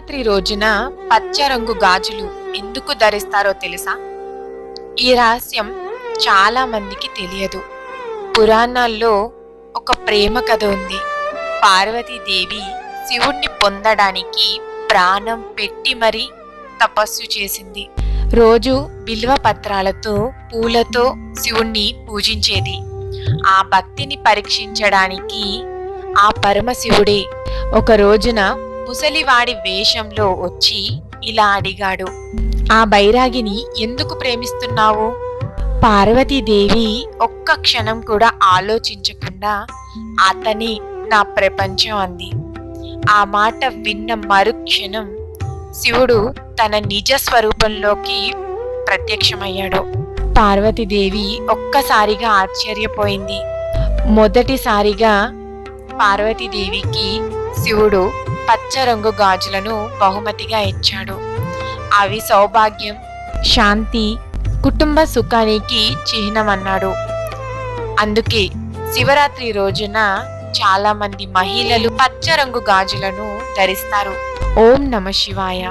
శివరాత్రి రోజున పచ్చ రంగు గాజులు ఎందుకు ధరిస్తారో తెలుసా? ఈ రహస్యం చాలా మందికి తెలియదు. పురాణాల్లో ఒక ప్రేమ కథ ఉంది. పార్వతీదేవి శివుణ్ణి పొందడానికి ప్రాణం పెట్టి మరీ తపస్సు చేసింది. రోజు బిల్వ పత్రాలతో పూలతో శివుణ్ణి పూజించేది. ఆ భక్తిని పరీక్షించడానికి ఆ పరమశివుడే ఒక రోజున ముసలివాడి వేషంలో వచ్చి ఇలా అడిగాడు ఆ బైరాగిని ఎందుకు ప్రేమిస్తున్నావు? పార్వతీదేవి ఒక్క క్షణం కూడా ఆలోచించకుండా అతని నా ప్రపంచం అంది. ఆ మాట విన్న మరుక్షణం శివుడు తన నిజ స్వరూపంలోకి ప్రత్యక్షమయ్యాడు. పార్వతీదేవి ఒక్కసారిగా ఆశ్చర్యపోయింది. మొదటిసారిగా పార్వతీదేవికి శివుడు పచ్చ రంగు గాజులను బహుమతిగా ఇచ్చాడు. అవి సౌభాగ్యం శాంతి కుటుంబ సుఖానికి చిహ్నమన్నాడు. అందుకే శివరాత్రి రోజున చాలా మంది మహిళలు పచ్చ రంగు గాజులను ధరిస్తారు. ఓం నమ శివాయ.